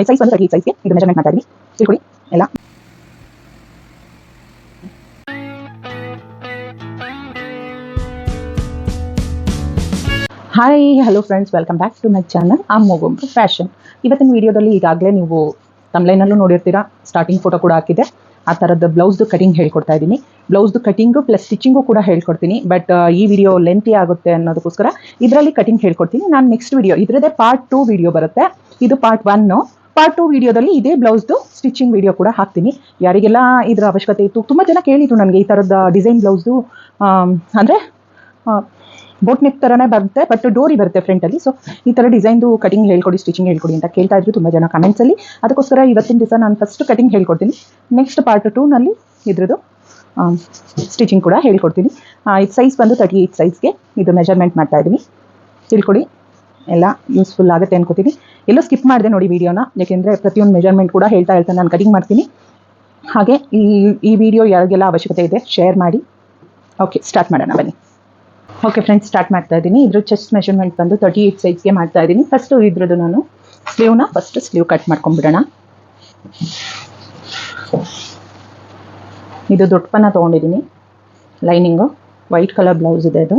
ಈ ಸೈಜ್ ಬಂದು ತರ್ಟಿ ಸೈಜ್ಗೆ ಇದು ಮೆಜರ್ಮೆಂಟ್ ಮಾಡ್ತಾ ಇದ್ವಿ. ತಿಳ್ಕೊಳ್ಳಿ. ಎಲ್ಲ. Hi hello friends welcome back to my channel ಅಮ್ಮೊಗೊಬ್ಬರು fashion ಇವತ್ತಿನ ವಿಡಿಯೋದಲ್ಲಿ ಈಗಾಗಲೇ ನೀವು ತಮ್ಲೈನಲ್ಲೂ ನೋಡಿರ್ತೀರಾ. ಸ್ಟಾರ್ಟಿಂಗ್ ಫೋಟೋ ಕೂಡ ಹಾಕಿದೆ ಆ ಥರದ ಬ್ಲೌಸ್ದು ಕಟಿಂಗ್ ಹೇಳ್ಕೊಡ್ತಾ ಇದ್ದೀನಿ ಬ್ಲೌಸ್ದು ಕಟಿಂಗು ಪ್ಲಸ್ ಸ್ಟಿಚಿಂಗು ಕೂಡ ಹೇಳ್ಕೊಡ್ತೀನಿ. ಬಟ್ ಈ ವಿಡಿಯೋ ಲೆಂತಿ ಆಗುತ್ತೆ ಅನ್ನೋದಕ್ಕೋಸ್ಕರ ಇದರಲ್ಲಿ ಕಟಿಂಗ್ ಹೇಳ್ಕೊಡ್ತೀನಿ. ನಾನು ನೆಕ್ಸ್ಟ್ ವಿಡಿಯೋ ಇದರದೇ ಪಾರ್ಟ್ ಟೂ ವಿಡಿಯೋ ಬರುತ್ತೆ. ಇದು ಪಾರ್ಟ್ ಒನ್ನು ಪಾರ್ಟ್ ಟು ವಿಡಿಯೋದಲ್ಲಿ ಇದೇ ಬ್ಲೌಸ್ದು ಸ್ಟಿಚಿಂಗ್ ವಿಡಿಯೋ ಕೂಡ ಹಾಕ್ತೀನಿ. ಯಾರಿಗೆಲ್ಲ ಇದರ ಅವಶ್ಯಕತೆ ಇತ್ತು, ತುಂಬ ಜನ ಕೇಳಿದ್ರು ನನಗೆ ಈ ಥರದ ಡಿಸೈನ್ ಬ್ಲೌಸ್ದು ಅಂದರೆ ಬೋಟ್ ನೆಕ್ ಥರನೇ ಬರುತ್ತೆ ಬಟ್ ಡೋರಿ ಬರುತ್ತೆ ಫ್ರಂಟಲ್ಲಿ ಸೊ ಈ ಥರ ಡಿಸೈನ್ದು ಕಟಿಂಗ್ ಹೇಳ್ಕೊಡಿ ಸ್ಟಿಚಿಂಗ್ ಹೇಳ್ಕೊಡಿ ಅಂತ ಕೇಳ್ತಾ ಇದ್ರು ತುಂಬ ಜನ ಕಮೆಂಟ್ಸಲ್ಲಿ ಅದಕ್ಕೋಸ್ಕರ ಇವತ್ತಿನ ದಿವಸ ನಾನು ಫಸ್ಟ್ ಕಟಿಂಗ್ ಹೇಳ್ಕೊಡ್ತೀನಿ. ನೆಕ್ಸ್ಟ್ ಪಾರ್ಟ್ ಟೂನಲ್ಲಿ ಇದ್ರದ್ದು ಸ್ಟಿಚಿಂಗ್ ಕೂಡ ಹೇಳ್ಕೊಡ್ತೀನಿ. ಇದು ಸೈಜ್ ಬಂದು ತರ್ಟಿ ಏಯ್ಟ್ ಸೈಜ್ಗೆ ಇದು ಮೆಜರ್ಮೆಂಟ್ ಮಾಡ್ತಾ ಇದ್ದೀನಿ. ತಿಳ್ಕೊಡಿ. ಎಲ್ಲ ಯೂಸ್ಫುಲ್ ಆಗುತ್ತೆ ಅನ್ಕೋತೀನಿ. ಎಲ್ಲೋ ಸ್ಕಿಪ್ ಮಾಡಿದೆ ನೋಡಿ ವಿಡಿಯೋನ ಯಾಕೆಂದರೆ ಪ್ರತಿಯೊಂದು ಮೆಜರ್ಮೆಂಟ್ ಕೂಡ ಹೇಳ್ತಾ ಹೇಳ್ತಾ ನಾನು ಕಟಿಂಗ್ ಮಾಡ್ತೀನಿ. ಹಾಗೆ ಈ ಈ ವಿಡಿಯೋ ಯಾರಿಗೆಲ್ಲ ಅವಶ್ಯಕತೆ ಇದೆ ಶೇರ್ ಮಾಡಿ. ಓಕೆ ಸ್ಟಾರ್ಟ್ ಮಾಡೋಣ, ಬನ್ನಿ. ಓಕೆ ಫ್ರೆಂಡ್ಸ್ ಸ್ಟಾರ್ಟ್ ಮಾಡ್ತಾ ಇದ್ದೀನಿ. ಇದ್ರ ಚೆಸ್ಟ್ ಮೆಷರ್ಮೆಂಟ್ ಬಂದು ತರ್ಟಿ ಏಯ್ಟ್ ಸೈಜ್ಗೆ ಮಾಡ್ತಾ ಇದ್ದೀನಿ. ಫಸ್ಟು ಇದ್ರದ್ದು ನಾನು ಸ್ಲೀವ್ನ ಫಸ್ಟ್ ಸ್ಲೀವ್ ಕಟ್ ಮಾಡ್ಕೊಂಡ್ಬಿಡೋಣ. ಇದು ದೊಡ್ಡಪ್ಪನ ತೊಗೊಂಡಿದ್ದೀನಿ. ಲೈನಿಂಗು ವೈಟ್ ಕಲರ್ ಬ್ಲೌಸ್ ಇದೆ ಅದು.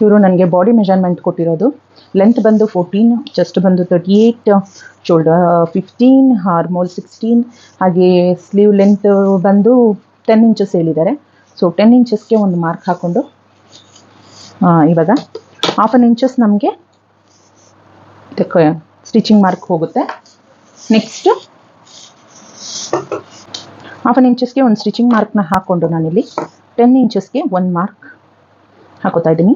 ಇವರು ನನಗೆ ಬಾಡಿ ಮೆಷರ್ಮೆಂಟ್ ಕೊಟ್ಟಿರೋದು. ಲೆಂತ್ ಬಂದು ಫೋರ್ಟೀನ್ ಚೆಸ್ಟ್ ಬಂದು thirty eight shoulder fifteen armhole sixteen ಹಾಗೆ ಸ್ಲೀವ್ ಲೆಂತ್ ಬಂದು ಟೆನ್ ಇಂಚಸ್ ಹೇಳಿದ್ದಾರೆ. ಸೊ ಟೆನ್ ಇಂಚಸ್ಗೆ ಒಂದು ಮಾರ್ಕ್ ಹಾಕ್ಕೊಂಡು ಇವಾಗ ಹಾಫ್ ಅನ್ ಇಂಚಸ್ ನಮಗೆ ಸ್ಟಿಚಿಂಗ್ ಮಾರ್ಕ್ ಹೋಗುತ್ತೆ. ನೆಕ್ಸ್ಟು ಹಾಫ್ ಅನ್ ಇಂಚಸ್ಗೆ ಒಂದು ಸ್ಟಿಚಿಂಗ್ ಮಾರ್ಕ್ನ ಹಾಕ್ಕೊಂಡು ನಾನಿಲ್ಲಿ ಟೆನ್ ಇಂಚಸ್ಗೆ ಒಂದು ಮಾರ್ಕ್ ಹಾಕೋತಾ ಇದ್ದೀನಿ.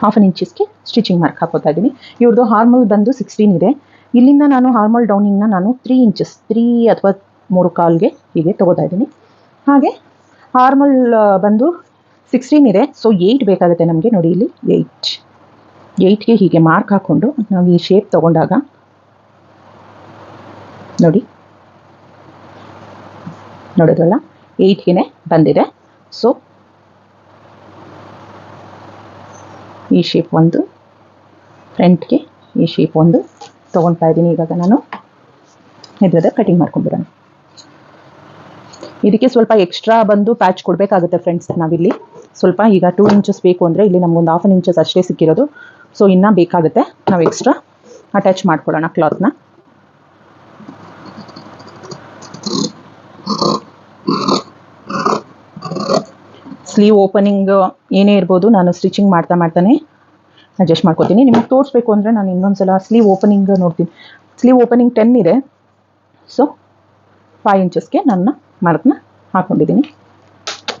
ಹಾಫ್ ಅನ್ ಇಂಚಸ್ಗೆ ಸ್ಟಿಚಿಂಗ್ ಮಾರ್ಕ್ ಹಾಕೋತಾ ಇದ್ದೀನಿ ಇವ್ರದ್ದು ಹಾರ್ಮಲ್ ಬಂದು ಸಿಕ್ಸ್ಟೀನ್ ಇದೆ. ಇಲ್ಲಿಂದ ನಾನು ಹಾರ್ಮಲ್ ಡೌನಿಂಗ್ನ ನಾನು ತ್ರೀ ಇಂಚಸ್ ತ್ರೀ ಅಥವಾ ಮೂರು ಕಾಲ್ಗೆ ಹೀಗೆ ತೊಗೋತಾ ಇದ್ದೀನಿ. ಹಾಗೆ ಹಾರ್ಮಲ್ ಬಂದು ಸಿಕ್ಸ್ಟೀನ್ ಇದೆ. ಸೊ ಏಯ್ಟ್ ಬೇಕಾಗುತ್ತೆ ನಮಗೆ ನೋಡಿ ಇಲ್ಲಿ. ಏಯ್ಟ್ ಏಯ್ಟ್ಗೆ ಹೀಗೆ ಮಾರ್ಕ್ ಹಾಕ್ಕೊಂಡು ನಾವು ಈ ಶೇಪ್ ತೊಗೊಂಡಾಗ ನೋಡಿ. ನೋಡಿದ್ರಲ್ಲ? ಏಯ್ಟ್ಗೆ ಬಂದಿದೆ. ಸೊ ಈ ಶೇಪ್ ಒಂದು. ಫ್ರಂಟ್ಗೆ ಈ ಶೇಪ್ ಒಂದು. ತೊಗೊಳ್ತಾ ಇದ್ದೀನಿ ಇವಾಗ ನಾನು. ಇದ್ರದ ಕಟಿಂಗ್ ಮಾಡ್ಕೊಂಡ್ಬಿಡೋಣ. ಇದಕ್ಕೆ ಸ್ವಲ್ಪ ಎಕ್ಸ್ಟ್ರಾ ಬಂದು ಪ್ಯಾಚ್ ಕೊಡಬೇಕಾಗುತ್ತೆ ಫ್ರೆಂಡ್ಸ್ ನಾವಿಲ್ಲಿ. ಸ್ವಲ್ಪ ಈಗ ಟೂ ಇಂಚಸ್ ಬೇಕು ಅಂದರೆ ಇಲ್ಲಿ ನಮಗೊಂದು ಹಾಫ್ ಇಂಚಸ್ ಅಷ್ಟೇ ಸಿಕ್ಕಿರೋದು. ಸೊ ಇನ್ನೂ ಬೇಕಾಗುತ್ತೆ. ನಾವು ಎಕ್ಸ್ಟ್ರಾ ಅಟ್ಯಾಚ್ ಮಾಡ್ಕೊಳ್ಳೋಣ ಕ್ಲಾತ್ನ ಸ್ಲೀವ್ ಓಪನಿಂಗ್ ಏನೇ ಇರ್ಬೋದು ನಾನು ಸ್ಟಿಚಿಂಗ್ ಮಾಡ್ತಾ ಮಾಡ್ತಾನೆ. ಅಡ್ಜಸ್ಟ್ ಮಾಡ್ಕೊತೀನಿ. ನಿಮಗೆ ತೋರಿಸ್ಬೇಕು ಅಂದರೆ ನಾನು ಇನ್ನೊಂದ್ಸಲ ಸ್ಲೀವ್ ಓಪನಿಂಗ್ ನೋಡ್ತೀನಿ. ಸ್ಲೀವ್ ಓಪನಿಂಗ್ ಟೆನ್ ಇದೆ. ಸೊ ಫೈವ್ ಇಂಚಸ್ಗೆ ನನ್ನ ಮಾರ್ಕ್ನ ಹಾಕ್ಕೊಂಡಿದ್ದೀನಿ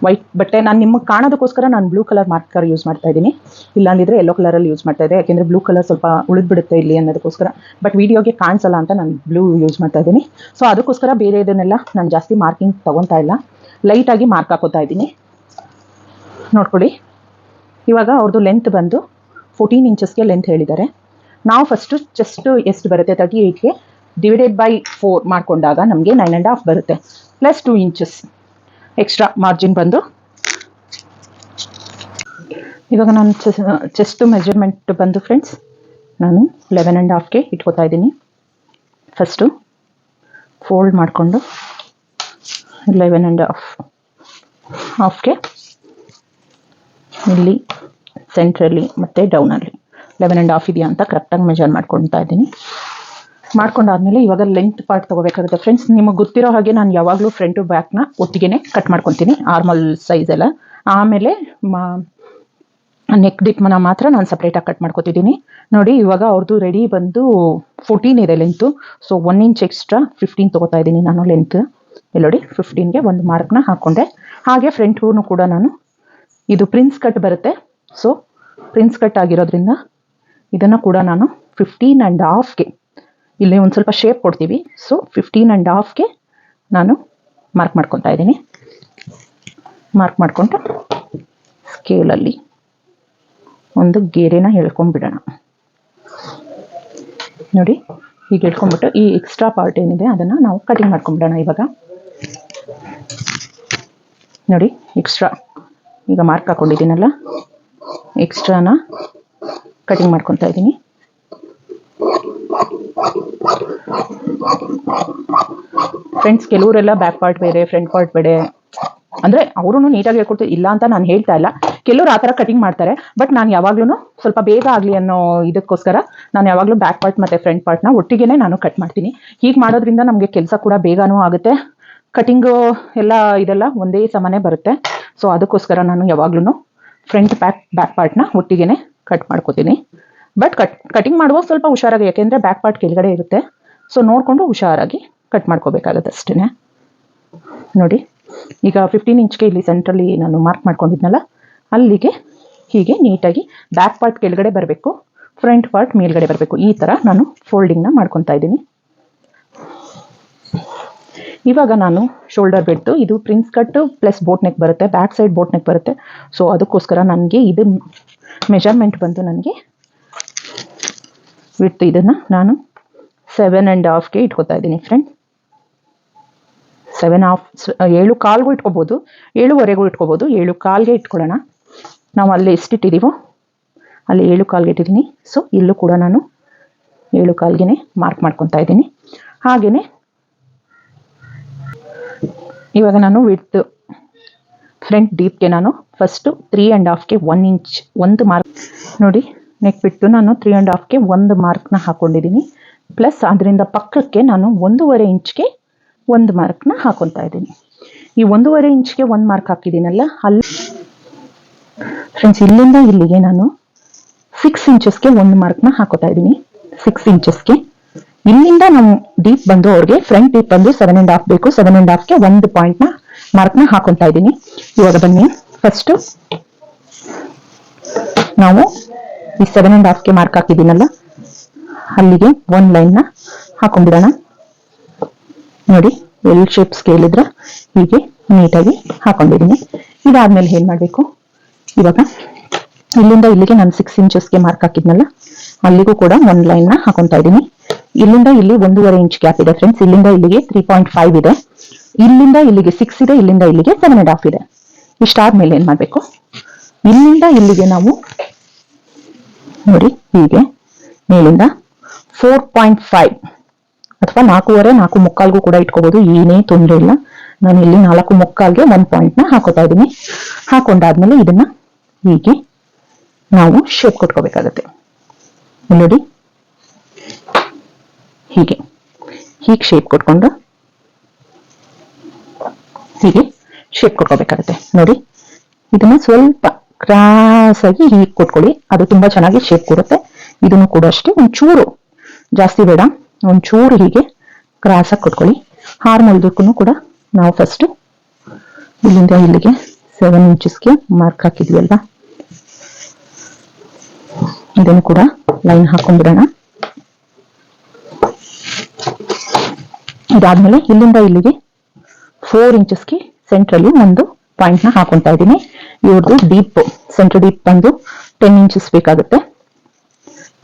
ವೈಟ್ ಬಟ್ಟೆ ನಾನು ನಿಮಗೆ ಕಾಣೋದಕ್ಕೋಸ್ಕರ ನಾನು ಬ್ಲೂ ಕಲರ್ ಮಾರ್ಕರ್ ಯೂಸ್ ಮಾಡ್ತಾ ಇದ್ದೀನಿ. ಇಲ್ಲಾಂದಿದ್ರೆ ಎಲ್ಲೋ ಕಲರಲ್ಲಿ ಯೂಸ್ ಮಾಡ್ತಾ ಇದ್ದೆ. ಯಾಕೆಂದರೆ ಬ್ಲೂ ಕಲರ್ ಸ್ವಲ್ಪ ಉಳಿದ್ಬಿಡುತ್ತೆ ಇಲ್ಲಿ ಅನ್ನೋದಕ್ಕೋಸ್ಕರ. ಬಟ್ ವೀಡಿಯೋಗೆ ಕಾಣಿಸಲ್ಲ ಅಂತ ನಾನು ಬ್ಲೂ ಯೂಸ್ ಮಾಡ್ತಾ ಇದ್ದೀನಿ. ಸೊ ಅದಕ್ಕೋಸ್ಕರ ಬೇರೆ ಇದನ್ನೆಲ್ಲ ನಾನು ಜಾಸ್ತಿ ಮಾರ್ಕಿಂಗ್ ತೊಗೊತಾ ಇಲ್ಲ. ಲೈಟಾಗಿ ಮಾರ್ಕ್ ಹಾಕೋತಾ ಇದ್ದೀನಿ. ನೋಡ್ಕೊಳ್ಳಿ. ಇವಾಗ ಅವ್ರದ್ದು ಲೆಂತ್ ಬಂದು ಫೋರ್ಟೀನ್ ಇಂಚಸ್ಗೆ ಲೆಂತ್ ಹೇಳಿದ್ದಾರೆ. ನಾವು ಫಸ್ಟು ಚೆಸ್ಟ್ ಎಷ್ಟು ಬರುತ್ತೆ? ತರ್ಟಿ ಏಯ್ಟ್ಗೆ ಡಿವೈಡೆಡ್ ಬೈ ಫೋರ್ ಮಾಡಿಕೊಂಡಾಗ ನಮಗೆ ನೈನ್ ಆ್ಯಂಡ್ ಹಾಫ್ ಬರುತ್ತೆ. Plus two inches extra margin ಬಂದು. ಇವಾಗ ನಾನು ಚೆಸ್ಟು ಮೆಜರ್ಮೆಂಟ್ ಬಂದು ಫ್ರೆಂಡ್ಸ್ ನಾನು ಲೆವೆನ್ ಆ್ಯಂಡ್ ಹಾಫ್ಗೆ ಇಟ್ಕೋತಾ ಇದ್ದೀನಿ. ಫಸ್ಟು ಫೋಲ್ಡ್ ಮಾಡಿಕೊಂಡು ಲೆವೆನ್ ಆ್ಯಂಡ್ ಹಾಫ್ ಹಾಫ್ಗೆ ಇಲ್ಲಿ ಸೆಂಟ್ರಲ್ಲಿ ಮತ್ತು ಡೌನಲ್ಲಿ ಲೆವೆನ್ ಆ್ಯಂಡ್ ಹಾಫ್ ಇದೆಯಾ ಅಂತ ಕರೆಕ್ಟಾಗಿ ಮೆಜರ್ ಮಾಡ್ಕೊತಾ ಇದ್ದೀನಿ. ಮಾಡ್ಕೊಂಡಾದ್ಮೇಲೆ ಇವಾಗ ಲೆಂತ್ ಪಾರ್ಟ್ ತೊಗೋಬೇಕಾಗುತ್ತೆ ಫ್ರೆಂಡ್ಸ್ ನಿಮಗೆ ಗೊತ್ತಿರೋ ಹಾಗೆ ನಾನು ಯಾವಾಗಲೂ ಫ್ರಂಟು ಬ್ಯಾಕ್ನ ಒಟ್ಟಿಗೆ ಕಟ್ ಮಾಡ್ಕೊತೀನಿ ಆರ್ಮಲ್ ಸೈಜ್ ಎಲ್ಲ. ಆಮೇಲೆ ನೆಕ್ ಡಿಪ್ನ ಮಾತ್ರ ನಾನು ಸಪ್ರೇಟಾಗಿ ಕಟ್ ಮಾಡ್ಕೊತಿದ್ದೀನಿ. ನೋಡಿ, ಇವಾಗ ಅವ್ರದ್ದು ರೆಡಿ ಬಂದು ಫೋರ್ಟೀನ್ ಇದೆ length so one inch extra fifteen ತೊಗೋತಾ ಇದ್ದೀನಿ ನಾನು ಲೆಂತ್ ಇಲ್ಲಿ ಫಿಫ್ಟೀನ್ಗೆ ಒಂದು ಮಾರ್ಕ್ನ ಹಾಕ್ಕೊಂಡೆ ಹಾಗೆ ಫ್ರಂಟ್ ಹೂನು ಕೂಡ ನಾನು ಇದು ಪ್ರಿನ್ಸ್ ಕಟ್ ಬರುತ್ತೆ. ಸೊ ಪ್ರಿನ್ಸ್ ಕಟ್ ಆಗಿರೋದ್ರಿಂದ ಇದನ್ನು ಕೂಡ ನಾನು ಫಿಫ್ಟೀನ್ ಆ್ಯಂಡ್ ಹಾಫ್ಗೆ ಇಲ್ಲಿ ಒಂದು ಸ್ವಲ್ಪ ಶೇಪ್ ಕೊಡ್ತೀವಿ. ಸೊ ಫಿಫ್ಟೀನ್ ಆ್ಯಂಡ್ ಹಾಫ್ಗೆ ನಾನು ಮಾರ್ಕ್ ಮಾಡ್ಕೊತಾ ಇದ್ದೀನಿ. ಮಾರ್ಕ್ ಮಾಡಿಕೊಂಡು ಸ್ಕೇಲಲ್ಲಿ ಒಂದು ಗೆರೆನ ಎಳ್ಕೊಂಡ್ಬಿಡೋಣ ನೋಡಿ ಈಗ ಎಳ್ಕೊಂಡ್ಬಿಟ್ಟು ಈ ಎಕ್ಸ್ಟ್ರಾ ಪಾರ್ಟ್ ಏನಿದೆ ಅದನ್ನು ನಾವು ಕಟಿಂಗ್ ಮಾಡ್ಕೊಂಡ್ಬಿಡೋಣ ಇವಾಗ. ನೋಡಿ ಎಕ್ಸ್ಟ್ರಾ ಈಗ ಮಾರ್ಕ್ ಹಾಕೊಂಡಿದ್ದೀನಲ್ಲ? ಎಕ್ಸ್ಟ್ರಾನ ಕಟಿಂಗ್ ಮಾಡ್ಕೊತಾ ಇದ್ದೀನಿ. ಫ್ರೆಂಡ್ಸ್ ಕೆಲವರೆಲ್ಲ ಬ್ಯಾಕ್ ಪಾರ್ಟ್ ಬೇರೆ ಫ್ರಂಟ್ ಪಾರ್ಟ್ ಬೇರೆ. ಅಂದ್ರೆ ಅವರು ನೀಟಾಗಿ ಹೇಳ್ಕೊಡ್ತೀವಿ ಇಲ್ಲ ಅಂತ ನಾನು ಹೇಳ್ತಾ ಇಲ್ಲ. ಕೆಲವರು ಆ ಥರ ಕಟಿಂಗ್ ಮಾಡ್ತಾರೆ. ಬಟ್ ನಾನು ಯಾವಾಗ್ಲೂ ಸ್ವಲ್ಪ ಬೇಗ ಆಗಲಿ ಅನ್ನೋ ಇದಕ್ಕೋಸ್ಕರ ನಾನು ಯಾವಾಗಲೂ ಬ್ಯಾಕ್ ಪಾರ್ಟ್ ಮತ್ತೆ ಫ್ರಂಟ್ ಪಾರ್ಟ್ನ ಒಟ್ಟಿಗೆನೆ ನಾನು ಕಟ್ ಮಾಡ್ತೀನಿ. ಹೀಗೆ ಮಾಡೋದ್ರಿಂದ ನಮಗೆ ಕೆಲಸ ಕೂಡ ಬೇಗನೂ ಆಗುತ್ತೆ. ಕಟಿಂಗು ಎಲ್ಲ ಇದೆಲ್ಲ ಒಂದೇ ಸಮಾನೇ ಬರುತ್ತೆ. ಸೊ ಅದಕ್ಕೋಸ್ಕರ ನಾನು ಯಾವಾಗ್ಲೂ ಫ್ರಂಟ್ ಬ್ಯಾಕ್ ಬ್ಯಾಕ್ ಪಾರ್ಟ್ನ ಒಟ್ಟಿಗೆನೆ ಕಟ್ ಮಾಡ್ಕೋತೀನಿ. ಬಟ್ ಕಟ್ ಕಟಿಂಗ್ ಮಾಡುವಾಗ ಸ್ವಲ್ಪ ಹುಷಾರಾಗಿ, ಯಾಕೆಂದರೆ ಬ್ಯಾಕ್ ಪಾರ್ಟ್ ಕೆಳಗಡೆ ಇರುತ್ತೆ. ಸೊ ನೋಡಿಕೊಂಡು ಹುಷಾರಾಗಿ ಕಟ್ ಮಾಡ್ಕೋಬೇಕಾಗತ್ತೆ ಅಷ್ಟೇ ನೋಡಿ, ಈಗ ಫಿಫ್ಟೀನ್ ಇಂಚ್ಗೆ ಇಲ್ಲಿ ಸೆಂಟ್ರಲ್ಲಿ ನಾನು ಮಾರ್ಕ್ ಮಾಡ್ಕೊಂಡಿದ್ನಲ್ಲ, ಅಲ್ಲಿಗೆ ಹೀಗೆ ನೀಟಾಗಿ ಬ್ಯಾಕ್ ಪಾರ್ಟ್ ಕೆಳಗಡೆ ಬರಬೇಕು ಫ್ರಂಟ್ ಪಾರ್ಟ್ ಮೇಲ್ಗಡೆ ಬರಬೇಕು. ಈ ಥರ ನಾನು ಫೋಲ್ಡಿಂಗ್ನ ಮಾಡ್ಕೊತಾ ಇದ್ದೀನಿ. ಇವಾಗ ನಾನು ಶೋಲ್ಡರ್ ಬಿಡ್ತು ಇದು prince cut plus boat neck ಬರುತ್ತೆ ಬ್ಯಾಕ್ ಸೈಡ್ ಬೋಟ್ ನೆಕ್ ಬರುತ್ತೆ. ಸೊ ಅದಕ್ಕೋಸ್ಕರ ನನಗೆ ಇದು ಮೆಜರ್ಮೆಂಟ್ ಬಂದು ನನಗೆ ವಿಟ್ ಇದನ್ನು ನಾನು ಸೆವೆನ್ ಆ್ಯಂಡ್ ಹಾಫ್ಗೆ ಇಟ್ಕೋತಾ ಇದ್ದೀನಿ ಫ್ರೆಂಡ್ ಸೆವೆನ್ ಹಾಫ್ ಏಳು ಕಾಲ್ಗೂ ಇಟ್ಕೋಬೋದು, ಏಳುವರೆಗೂ ಇಟ್ಕೋಬೋದು, ಏಳು ಕಾಲ್ಗೆ ಇಟ್ಕೊಳ್ಳೋಣ. ನಾವು ಅಲ್ಲಿ ಎಷ್ಟಿಟ್ಟಿದ್ದೀವೋ ಅಲ್ಲಿ ಏಳು ಕಾಲ್ಗೆ ಇಟ್ಟಿದ್ದೀನಿ. ಸೊ ಇಲ್ಲೂ ಕೂಡ ನಾನು ಏಳು ಕಾಲ್ಗೆ ಮಾರ್ಕ್ ಮಾಡ್ಕೊತಾ ಇದ್ದೀನಿ. ಹಾಗೆಯೇ ಇವಾಗ ನಾನು ವಿಡ್ತ್ ಫ್ರಂಟ್ ಡೀಪ್ಗೆ ನಾನು ಫಸ್ಟು ತ್ರೀ ಆ್ಯಂಡ್ ಹಾಫ್ಗೆ ಒನ್ ಇಂಚ್ ಒಂದು ಮಾರ್ಕ್ ನೋಡಿ ನೆಕ್ ಬಿಟ್ಟು ನಾನು ತ್ರೀ ಆ್ಯಂಡ್ ಹಾಫ್ಗೆ ಒಂದು ಮಾರ್ಕ್ನ ಹಾಕ್ಕೊಂಡಿದ್ದೀನಿ ಪ್ಲಸ್ ಅದರಿಂದ ಪಕ್ಕಕ್ಕೆ ನಾನು ಒಂದೂವರೆ ಇಂಚ್ಗೆ ಒಂದು ಮಾರ್ಕ್ನ ಹಾಕೊತಾ ಇದ್ದೀನಿ. ಈ ಒಂದೂವರೆ ಇಂಚ್ಗೆ ಒಂದು ಮಾರ್ಕ್ ಹಾಕಿದ್ದೀನಲ್ಲ, ಅಲ್ಲಿ ಫ್ರೆಂಡ್ಸ್ ಇಲ್ಲಿಂದ ಇಲ್ಲಿಗೆ ನಾನು ಸಿಕ್ಸ್ ಇಂಚಸ್ಗೆ ಒಂದು ಮಾರ್ಕ್ನ ಹಾಕೋತಾ ಇದ್ದೀನಿ. ಸಿಕ್ಸ್ ಇಂಚಸ್ಗೆ ಇಲ್ಲಿಂದ ನಾವು ಡೀಪ್ ಬಂದು ಅವ್ರಿಗೆ ಫ್ರಂಟ್ ಡೀಪ್ ಬಂದು ಸೆವೆನ್ ಅಂಡ್ ಹಾಫ್ ಬೇಕು. ಸೆವೆನ್ ಅಂಡ್ ಹಾಫ್ಗೆ ಒಂದು ಪಾಯಿಂಟ್ನ ಮಾರ್ಕ್ನ ಹಾಕೊಂತಾ ಇದ್ದೀನಿ. ಇವಾಗ ಬನ್ನಿ. ಫಸ್ಟ್ ನಾವು ಈ ಸೆವೆನ್ ಅಂಡ್ ಹಾಫ್ಗೆ ಮಾರ್ಕ್ ಹಾಕಿದ್ದೀನಲ್ಲ, ಅಲ್ಲಿಗೆ ಒಂದು ನ ಹಾಕೊಂಡ್ಬಿಡೋಣ. ನೋಡಿ ಎಲ್ ಶೇಪ್ ಸ್ಕೇಲ್ ಇದ್ರೆ ಹೀಗೆ ನೀಟಾಗಿ ಹಾಕೊಂಡಿದ್ದೀನಿ. ಇದಾದ್ಮೇಲೆ ಏನ್ ಮಾಡಬೇಕು? ಇವಾಗ ಇಲ್ಲಿಂದ ಇಲ್ಲಿಗೆ ನಾನು ಸಿಕ್ಸ್ ಇಂಚಸ್ಗೆ ಮಾರ್ಕ್ ಹಾಕಿದ್ನಲ್ಲ, ಅಲ್ಲಿಗೂ ಕೂಡ ಒಂದು ಲೈನ್ನ ಹಾಕೊಂತ ಇದ್ದೀನಿ. ಇಲ್ಲಿಂದ ಇಲ್ಲಿ ಒಂದೂವರೆ ಇಂಚ್ ಗ್ಯಾಪ್ ಇದೆ ಫ್ರೆಂಡ್ಸ್ ಇಲ್ಲಿಂದ ಇಲ್ಲಿಗೆ ತ್ರೀ ಪಾಯಿಂಟ್ ಫೈವ್ ಇದೆ. ಇಲ್ಲಿಂದ ಇಲ್ಲಿಗೆ ಸಿಕ್ಸ್ ಇದೆ, ಇಲ್ಲಿಂದ ಇಲ್ಲಿಗೆ ಸೆವೆನ್ ಅಂಡ್ ಹಾಫ್ ಇದೆ. ಇಷ್ಟಾದ್ಮೇಲೆ ಏನ್ ಮಾಡಬೇಕು? ಇಲ್ಲಿಂದ ಇಲ್ಲಿಗೆ ನಾವು ನೋಡಿ ಹೀಗೆ ಮೇಲಿಂದ ಫೋರ್ ಪಾಯಿಂಟ್ ಫೈವ್ ಅಥವಾ ನಾಲ್ಕೂವರೆ, ನಾಲ್ಕು ಮುಕ್ಕಾಲ್ಗೂ ಕೂಡ ಇಟ್ಕೋಬಹುದು ಏನೇ ತೊಂದರೆ ಇಲ್ಲ. ನಾನು ಇಲ್ಲಿ ನಾಲ್ಕು ಮುಕ್ಕಾಲ್ಗೆ ಪಾಯಿಂಟ್ನ ಹಾಕೋತಾ ಇದ್ದೀನಿ. ಹಾಕೊಂಡಾದ್ಮೇಲೆ ಇದನ್ನ ಹೀಗೆ ನಾವು ಶೇಪ್ ಕೊಟ್ಕೋಬೇಕಾಗತ್ತೆ. ನೋಡಿ ಹೀಗೆ. ಹೀಗೆ ಶೇಪ್ ಕೊಟ್ಕೊಂಡು ಹೀಗೆ ಶೇಪ್ ಕೊಟ್ಕೋಬೇಕಾಗುತ್ತೆ. ನೋಡಿ, ಇದನ್ನ ಸ್ವಲ್ಪ ಕ್ರಾಸ್ ಆಗಿ ಹೀಗೆ ಕೊಟ್ಕೊಳ್ಳಿ. ಅದು ತುಂಬಾ ಚೆನ್ನಾಗಿ ಶೇಪ್ ಕೊಡುತ್ತೆ. ಇದನ್ನು ಕೂಡ ಅಷ್ಟೇ ಒಂಚೂರು, ಜಾಸ್ತಿ ಬೇಡ, ಒಂಚೂರು ಹೀಗೆ ಕ್ರಾಸ್ ಆಗಿ ಕೊಟ್ಕೊಳ್ಳಿ. ಹಾರ್ ಮೊಳ್ದಕ್ಕೂ ಕೂಡ ನಾವು ಫಸ್ಟ್ ಇಲ್ಲಿಂದ ಇಲ್ಲಿಗೆ ಸೆವೆನ್ ಇಂಚಸ್ಗೆ ಮಾರ್ಕ್ ಹಾಕಿದ್ವಿ ಅಲ್ವಾ? ಇದನ್ನು ಕೂಡ ಲೈನ್ ಹಾಕೊಂಡ್ಬಿಡೋಣ. ಇದಾದ್ಮೇಲೆ ಇಲ್ಲಿಂದ ಇಲ್ಲಿಗೆ ಫೋರ್ ಇಂಚಸ್ಗೆ ಸೆಂಟ್ರಲ್ಲಿ ಒಂದು ಪಾಯಿಂಟ್ನ ಹಾಕೊಂತ ಇದ್ದೀನಿ. ಇವ್ರದ್ದು ಡೀಪ್ ಸೆಂಟ್ರ್ ಡೀಪ್ ಬಂದು ಟೆನ್ ಇಂಚಸ್ ಬೇಕಾಗುತ್ತೆ.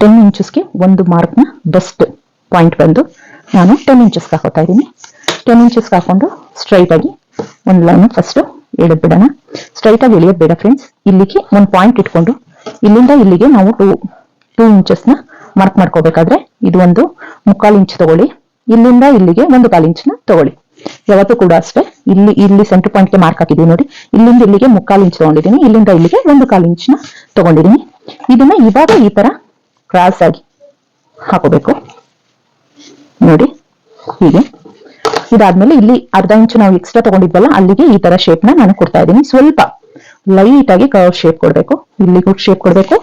ಟೆನ್ ಇಂಚಸ್ಗೆ ಒಂದು ಮಾರ್ಕ್ ಮಾರ್ಕ್ನ ಬೆಸ್ಟ್ ಪಾಯಿಂಟ್ ಬಂದು ನಾನು ಟೆನ್ ಇಂಚಸ್ ಹಾಕೋತಾ ಇದ್ದೀನಿ. ಟೆನ್ ಇಂಚಸ್ ಹಾಕೊಂಡು ಸ್ಟ್ರೈಟ್ ಆಗಿ ಒಂದು ಲೈನ್ ಫಸ್ಟ್ ಎಳೆದ್ ಬಿಡೋಣ. ಸ್ಟ್ರೈಟ್ ಆಗಿ ಎಳೆಯೋದು ಬೇಡ ಫ್ರೆಂಡ್ಸ್ ಇಲ್ಲಿಗೆ ಒಂದು ಪಾಯಿಂಟ್ ಇಟ್ಕೊಂಡು ಇಲ್ಲಿಂದ ಇಲ್ಲಿಗೆ ನಾವು ಟೂ ಟೂ ಇಂಚಸ್ನ ಮಾರ್ಕ್ ಮಾಡ್ಕೋಬೇಕಾದ್ರೆ ಇದು ಒಂದು ಮುಕ್ಕಾಲು ಇಂಚ್ ತಗೊಳ್ಳಿ. ಇಲ್ಲಿಂದ ಇಲ್ಲಿಗೆ ಒಂದು ಕಾಲು ಇಂಚ್ನ ತಗೊಳ್ಳಿ. ಯಾವತ್ತೂ ಕೂಡ ಅಷ್ಟೇ, ಇಲ್ಲಿ ಇಲ್ಲಿ ಸೆಂಟರ್ ಪಾಯಿಂಟ್ಗೆ ಮಾರ್ಕ್ ಹಾಕಿದೀವಿ ನೋಡಿ. ಇಲ್ಲಿಂದ ಇಲ್ಲಿಗೆ ಮುಕ್ಕಾಲು ಇಂಚ್ ತಗೊಂಡಿದ್ದೀನಿ, ಇಲ್ಲಿಂದ ಇಲ್ಲಿಗೆ ಒಂದು ಕಾಲು ಇಂಚ್ನ ತಗೊಂಡಿದ್ದೀನಿ. ಇದನ್ನ ಇವಾಗ ಈ ತರ ಕ್ರಾಸ್ ಆಗಿ ಹಾಕೋಬೇಕು. ನೋಡಿ, ಹೀಗೆ. ಇದಾದ್ಮೇಲೆ ಇಲ್ಲಿ ಅರ್ಧ ಇಂಚು ನಾವು ಎಕ್ಸ್ಟ್ರಾ ತಗೊಂಡಿದ್ವಲ್ಲ, ಅಲ್ಲಿಗೆ ಈ ತರ ಶೇಪ್ನ ನಾನು ಕೊಡ್ತಾ ಇದ್ದೀನಿ. ಸ್ವಲ್ಪ ಲೈಟ್ ಆಗಿ ಕರ್ವ್ ಶೇಪ್ ಕೊಡ್ಬೇಕು. ಇಲ್ಲಿಗೂ ಶೇಪ್ ಕೊಡ್ಬೇಕು,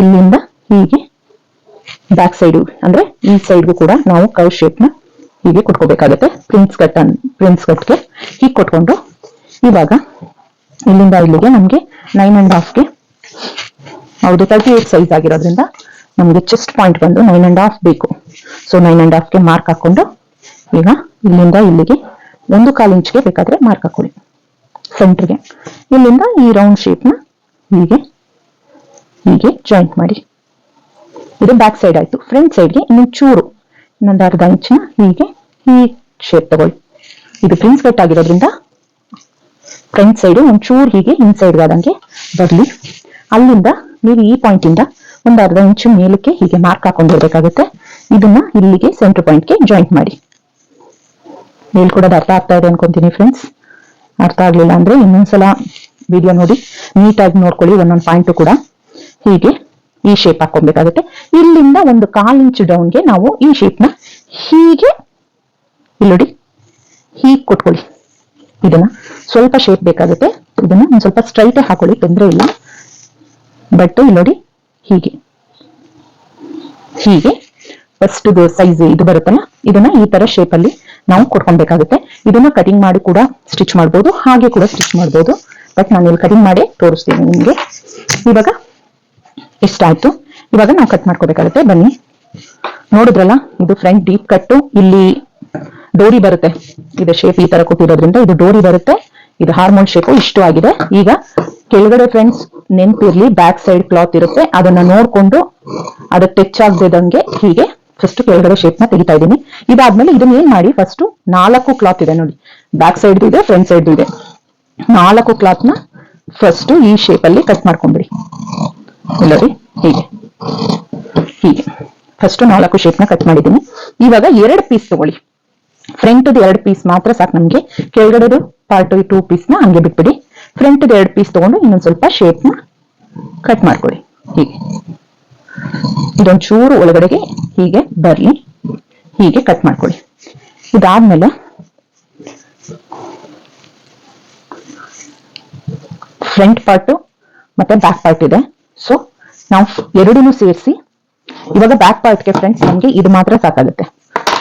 ಇಲ್ಲಿಂದ ಹೀಗೆ ಬ್ಯಾಕ್ ಸೈಡ್ ಅಂದ್ರೆ ಈ ಸೈಡ್ಗೂ ಕೂಡ ನಾವು ಕರ್ವ್ ಶೇಪ್ನ ಹೀಗೆ ಕೊಟ್ಕೋಬೇಕಾಗತ್ತೆ. ಪ್ರಿನ್ಸ್ ಕಟ್ ಪ್ರಿನ್ಸ್ ಕಟ್ಗೆ ಹೀಗೆ ಕೊಟ್ಕೊಂಡು ಇವಾಗ ಇಲ್ಲಿಂದ ಇಲ್ಲಿಗೆ ನಮಗೆ ನೈನ್ ಅಂಡ್ ಹಾಫ್ಗೆ ಹೌದು ತರ್ಟಿ ಏಟ್ ಸೈಜ್ ಆಗಿರೋದ್ರಿಂದ ನಮಗೆ ಚೆಸ್ಟ್ ಪಾಯಿಂಟ್ ಬಂದು ನೈನ್ ಅಂಡ್ ಹಾಫ್ ಬೇಕು. ಸೊ ನೈನ್ ಅಂಡ್ ಹಾಫ್ಗೆ ಮಾರ್ಕ್ ಹಾಕೊಂಡು ಈಗ ಇಲ್ಲಿಂದ ಇಲ್ಲಿಗೆ ಒಂದು ಕಾಲು ಇಂಚ್ಗೆ ಬೇಕಾದ್ರೆ ಮಾರ್ಕ್ ಹಾಕೊಳ್ಳಿ. ಸೆಂಟ್ರಿಗೆ ಇಲ್ಲಿಂದ ಈ ರೌಂಡ್ ಶೇಪ್ನ ಹೀಗೆ ಹೀಗೆ ಜಾಯಿಂಟ್ ಮಾಡಿ. ಇದು ಬ್ಯಾಕ್ ಸೈಡ್ ಆಯ್ತು. ಫ್ರಂಟ್ ಸೈಡ್ಗೆ ಇನ್ನು ಚೂರು ಇನ್ನೊಂದು ಇಂಚಿನ ಹೀಗೆ ಈ ಶೇಪ್ ತಗೊಳ್ಳಿ. ಇದು ಪ್ರಿನ್ಸ್ ಕಟ್ ಆಗಿರೋದ್ರಿಂದ ಫ್ರಂಟ್ ಸೈಡ್ ಒಂಚೂರು ಹೀಗೆ ಇನ್ಸೈಡ್ ಆದಂಗೆ ಬರಲಿ. ಅಲ್ಲಿಂದ ನೀವು ಈ ಪಾಯಿಂಟ್ ಇಂದ ಒಂದು ಅರ್ಧ ಇಂಚು ಮೇಲಕ್ಕೆ ಹೀಗೆ ಮಾರ್ಕ್ ಹಾಕೊಂಡಿರ್ಬೇಕಾಗುತ್ತೆ ಇದನ್ನ ಇಲ್ಲಿಗೆ ಸೆಂಟರ್ ಪಾಯಿಂಟ್ಗೆ ಜಾಯಿಂಟ್ ಮಾಡಿ. ಹೇಳ್ಕೊಡೋದು ಅರ್ಥ ಆಗ್ತಾ ಇದೆ ಅನ್ಕೊಂತೀನಿ ಫ್ರೆಂಡ್ಸ್ ಅರ್ಥ ಆಗ್ಲಿಲ್ಲ ಅಂದ್ರೆ ಇನ್ನೊಂದ್ಸಲ ವಿಡಿಯೋ ನೋಡಿ. ನೀಟಾಗಿ ನೋಡ್ಕೊಳ್ಳಿ ಒಂದೊಂದು ಪಾಯಿಂಟ್ ಕೂಡ. ಹೀಗೆ ಈ ಶೇಪ್ ಹಾಕೊಬೇಕಾಗುತ್ತೆ ಇಲ್ಲಿಂದ ಒಂದು ಕಾಲ್ ಇಂಚು ಡೌನ್ಗೆ ನಾವು ಈ ಶೇಪ್ನ ಹೀಗೆ, ಇಲ್ಲಿ ನೋಡಿ, ಹೀಗೆ ಕೊಟ್ಕೊಳ್ಳಿ. ಇದನ್ನ ಸ್ವಲ್ಪ ಶೇಪ್ ಬೇಕಾಗುತ್ತೆ. ಇದನ್ನ ಒಂದ್ ಸ್ವಲ್ಪ ಸ್ಟ್ರೈಟ್ ಹಾಕೊಳ್ಳಿ, ತೊಂದರೆ ಇಲ್ಲ. ಬಟ್ ನೋಡಿ, ಹೀಗೆ. ಹೀಗೆ. ಫಸ್ಟ್ ಸೈಜ್ ಇದು ಬರುತ್ತಲ್ಲ, ಇದನ್ನ ಈ ತರ ಶೇಪ್ ಅಲ್ಲಿ ನಾವು ಕೊಟ್ಕೊಬೇಕಾಗುತ್ತೆ ಇದನ್ನ ಕಟಿಂಗ್ ಮಾಡಿ ಕೂಡ ಸ್ಟಿಚ್ ಮಾಡ್ಬೋದು, ಹಾಗೆ ಕೂಡ ಸ್ಟಿಚ್ ಮಾಡ್ಬೋದು. ಬಟ್ ನಾನು ಇಲ್ಲಿ ಕಟಿಂಗ್ ಮಾಡಿ ತೋರಿಸ್ತೀನಿ ನಿಮ್ಗೆ. ಇವಾಗ ಎಷ್ಟಾಯ್ತು? ಇವಾಗ ನಾವು ಕಟ್ ಮಾಡ್ಕೋಬೇಕಾಗುತ್ತೆ. ಬನ್ನಿ. ನೋಡಿದ್ರಲ್ಲ, ಇದು ಫ್ರಂಟ್ ಡೀಪ್ ಕಟ್ಟು ಇಲ್ಲಿ ಡೋರಿ ಬರುತ್ತೆ. ಇದು ಶೇಪ್ ಈ ತರ ಕೊಟ್ಟಿರೋದ್ರಿಂದ ಇದು ಡೋರಿ ಬರುತ್ತೆ. ಇದು ಹಾರ್ಮೋನ್ ಶೇಪ್ ಇಷ್ಟು ಆಗಿದೆ. ಈಗ ಕೆಳಗಡೆ ಫ್ರೆಂಡ್ಸ್ ನೆನ್ಪಿರ್ಲಿ ಬ್ಯಾಕ್ ಸೈಡ್ ಕ್ಲಾತ್ ಇರುತ್ತೆ. ಅದನ್ನ ನೋಡ್ಕೊಂಡು ಅದಕ್ಕೆ ಟಚ್ ಆಗದಂಗೆ ಹೀಗೆ ಫಸ್ಟ್ ಕೆಳಗಡೆ ಶೇಪ್ನ ತೆಗಿತಾ ಇದ್ದೀನಿ. ಇದಾದ್ಮೇಲೆ ಇದನ್ನ ಏನ್ ಮಾಡಿ? ಫಸ್ಟ್ ನಾಲ್ಕು ಕ್ಲಾತ್ ಇದೆ ನೋಡಿ. ಬ್ಯಾಕ್ ಸೈಡ್ ಇದೆ ಫ್ರಂಟ್ ಸೈಡ್ ಇದೆ. ನಾಲ್ಕು ಕ್ಲಾತ್ನ ಫಸ್ಟ್ ಈ ಶೇಪ್ ಅಲ್ಲಿ ಕಟ್ ಮಾಡ್ಕೊಂಡ್ಬಿಡಿ ನೋಡಿ ಹೀಗೆ. ಹೀಗೆ. ಫಸ್ಟ್ ನಾಲ್ಕು ಶೇಪ್ನ ಕಟ್ ಮಾಡಿದ್ದೀನಿ. ಇವಾಗ ಎರಡು ಪೀಸ್ ತಗೊಳ್ಳಿ. ಫ್ರಂಟ್ ಎರಡು ಪೀಸ್ ಮಾತ್ರ ಸಾಕು ನಮ್ಗೆ. ಕೆಳಗಡೆದು ಪಾರ್ಟ್ ಟೂ ಪೀಸ್ನ ಹಂಗೆ ಬಿಟ್ಬಿಡಿ. ಫ್ರಂಟ್ ಎರಡು ಪೀಸ್ ತಗೊಂಡು ಇನ್ನೊಂದ್ ಸ್ವಲ್ಪ ಶೇಪ್ನ ಕಟ್ ಮಾಡ್ಕೊಳ್ಳಿ ಹೀಗೆ. ಇದೊಂದ್ ಚೂರು ಒಳಗಡೆಗೆ ಹೀಗೆ ಬರ್ಲಿ. ಹೀಗೆ ಕಟ್ ಮಾಡ್ಕೊಳ್ಳಿ ಇದಾದ್ಮೇಲೆ ಫ್ರಂಟ್ ಪಾರ್ಟ್ ಮತ್ತೆ ಬ್ಯಾಕ್ ಪಾರ್ಟ್ ಇದೆ. ಸೊ ನಾವು ಎರಡನ್ನೂ ಸೇರಿಸಿ, ಇವಾಗ ಬ್ಯಾಕ್ ಪಾರ್ಟ್ಗೆ ಫ್ರೆಂಡ್ಸ್ ನಮಗೆ ಇದು ಮಾತ್ರ ಸಾಕಾಗುತ್ತೆ.